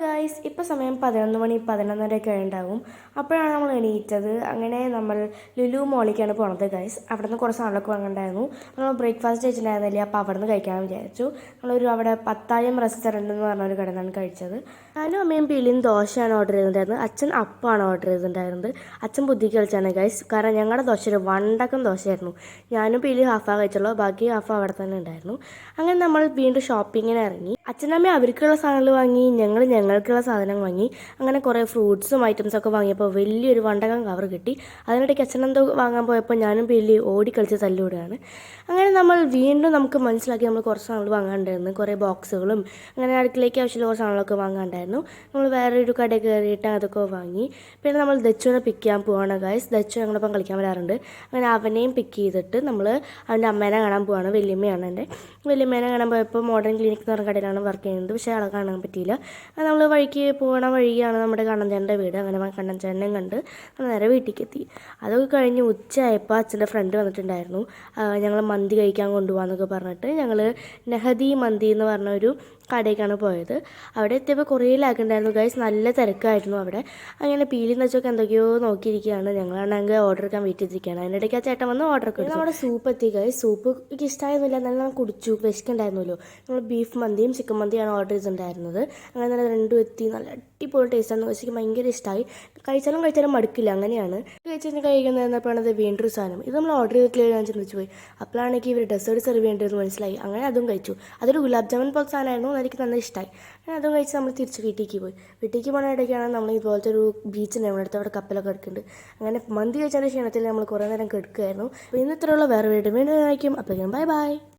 Guys ഇപ്പോൾ സമയം പതിനൊന്ന് മണി പതിനൊന്നരയൊക്കെ ഉണ്ടാവും അപ്പോഴാണ് നമ്മൾ എണീറ്റത്. അങ്ങനെ നമ്മൾ ലുലു മോളിലേക്കാണ് പോണത് ഗായ്സ് അവിടെ നിന്ന് കുറച്ച് നാളൊക്കെ വാങ്ങണ്ടായിരുന്നു. നമ്മൾ ബ്രേക്ക്ഫാസ്റ്റ് കഴിച്ചിട്ടുണ്ടായിരുന്നില്ല അപ്പോൾ അവിടെ നിന്ന് കഴിക്കാമെന്ന് വിചാരിച്ചു. നമ്മളൊരു അവിടെ പത്തായം റെസ്റ്റോറന്റ് എന്ന് പറഞ്ഞൊരു കടയിൽ കഴിച്ചത്. ഞാനും അമ്മയും പിലിയും ദോശയാണ് ഓർഡർ ചെയ്തിട്ടുണ്ടായിരുന്നത്. അച്ഛൻ അപ്പമാണ് ഓർഡർ ചെയ്തിട്ടുണ്ടായിരുന്നത്. അച്ഛൻ ബുദ്ധി കളിച്ചാണ് ഗായ്സ് കാരണം ഞങ്ങളുടെ ദോശ ഒരു വണ്ടക്കം ദോശയായിരുന്നു. ഞാനും പിലി ഹാഫാ കഴിച്ചുള്ളൂ. ബാക്കി ഹാഫ് അവിടെ തന്നെ ഉണ്ടായിരുന്നു. അങ്ങനെ നമ്മൾ വീണ്ടും ഷോപ്പിങ്ങിന് ഇറങ്ങി. അച്ഛനമ്മ അവർക്കുള്ള സാധനങ്ങൾ വാങ്ങി ഞങ്ങൾ ഞങ്ങൾക്കുള്ള സാധനം വാങ്ങി അങ്ങനെ കുറേ ഫ്രൂട്ട്സും ഐറ്റംസും ഒക്കെ വാങ്ങിയപ്പോൾ വലിയൊരു വണ്ടകം കവർ കിട്ടി. അതിനിടയ്ക്ക് അച്ഛനെന്തോ വാങ്ങാൻ പോയപ്പോൾ ഞാനും വലിയ ഓടിക്കളിച്ച് തല്ലുകൂടുകയാണ് അങ്ങനെ നമ്മൾ വീണ്ടും നമുക്ക് മനസ്സിലാക്കി നമ്മൾ കുറച്ച് സാധനങ്ങൾ വാങ്ങാണ്ടായിരുന്നു. കുറേ ബോക്സുകളും അങ്ങനെ അടുക്കളയ്ക്ക് ആവശ്യമുള്ള കുറച്ച് സാധനങ്ങളൊക്കെ വാങ്ങാണ്ടായിരുന്നു. നമ്മൾ വേറൊരു കട കയറിയിട്ട് അതൊക്കെ വാങ്ങി. പിന്നെ നമ്മൾ ദച്ചുവിനെ പിക്ക് ചെയ്യാൻ പോവാണ് ഗൈസ് ദച്ചു ഞങ്ങളൊപ്പം കളിക്കാൻ വരാറുണ്ട്. അങ്ങനെ അവനെയും പിക്ക് ചെയ്തിട്ട് നമ്മൾ അവന്റെ അമ്മേനെ കാണാൻ പോവാണ് വലിയമ്മയാണ് എന്റെ വലിയമ്മേനെ കാണാൻ പോയപ്പോൾ മോഡേൺ ക്ലിനിക് എന്ന് പറഞ്ഞ കടയിലാണ് വർക്ക് ചെയ്യുന്നത്. പക്ഷേ ആളെ കാണാൻ പറ്റിയില്ല. നമ്മൾ വഴിക്ക് പോകണ വഴിയാണ് നമ്മുടെ കണ്ണഞ്ചേന്റെ വീട്. അങ്ങനെ കണ്ണഞ്ചേനെ കണ്ട് നേരെ വീട്ടിലേക്ക് എത്തി. അതൊക്കെ കഴിഞ്ഞ് ഉച്ചയായപ്പോൾ അച്ഛന്റെ ഫ്രണ്ട് വന്നിട്ടുണ്ടായിരുന്നു. ഞങ്ങൾ മന്തി കഴിക്കാൻ കൊണ്ടുപോകാന്നൊക്കെ പറഞ്ഞിട്ട് ഞങ്ങൾ നെഹദി മന്തി എന്ന് പറഞ്ഞ ഒരു കടയിലേക്കാണ് പോയത്. അവിടെ എത്തിയപ്പോൾ കുറേ ലാഗ് ഉണ്ടായിരുന്നു. ഗൈസ് നല്ല തിരക്കായിരുന്നു അവിടെ. അങ്ങനെ പീലി നച്ചൊക്കെ എന്തൊക്കെയോ നോക്കിയിരിക്കുകയാണ്. ഞങ്ങളാണെങ്കിൽ ഓർഡർ എടുക്കാൻ വെയിറ്റ് ചെയ്തിരിക്കുകയാണ്. അതിനിടയ്ക്ക് ആ ചേട്ടൻ വന്ന് ഓർഡർ എടുക്കും നമ്മുടെ സൂപ്പ് എത്തി ഗൈസ് സൂപ്പ് എനിക്ക് ഇഷ്ടമായിരുന്നില്ല എന്നാലും ഞാൻ കുടിച്ചു. വിശക്കുണ്ടായിരുന്നല്ലോ നമ്മൾ ബീഫ് മന്തിയും ചിക്കൻ മന്തിയാണ് ഓർഡർ ചെയ്തിട്ടുണ്ടായിരുന്നത്. അങ്ങനെ നല്ല രണ്ടും എത്തി. നല്ല അടിപൊളി ടേസ്റ്റാണ് പക്ഷേ ഭയങ്കര ഇഷ്ടമായി കഴിച്ചാലും കഴിച്ചാലും മടുക്കില്ല അങ്ങനെയാണ്. കഴിച്ചിട്ട് കഴിക്കുന്നപ്പോഴാണ് അത് വീണ്ടും സാധനം. ഇത് നമ്മൾ ഓർഡർ ചെയ്തിട്ടില്ല ഞാൻ ചിന്തിച്ചു പോയി. അപ്പോഴാണെങ്കിൽ ഇവർ ഡെസേർട്ട് സെർവ് ചെയ്യേണ്ടതെന്ന് മനസ്സിലായി. അങ്ങനെ അതും കഴിച്ചു. അതൊരു ഗുലാബ് ജാമുൻ പോലത്തെ സാധനമായിരുന്നു എനിക്ക് നല്ല ഇഷ്ടമായി അങ്ങനെ അതും കഴിച്ച് നമ്മൾ തിരിച്ച് വീട്ടിലേക്ക് പോയി. വീട്ടിലേക്ക് പോകുന്ന ഇടയ്ക്കാണ് നമ്മൾ ഇതുപോലത്തെ ഒരു ബീച്ചിന്റെ നമ്മുടെ അടുത്ത് അവിടെ കപ്പലൊക്കെ എടുക്കുന്നുണ്ട് അങ്ങനെ മന്തി കഴിച്ചതിന്റെ ക്ഷീണത്തിൽ നമ്മൾ കുറേ നേരം കിടക്കുകയായിരുന്നു അപ്പോൾ ഇന്ന് വേറെ വീണ്ടും വീണ്ടും കഴിക്കും അപ്പോഴേക്കും ബൈ ബൈ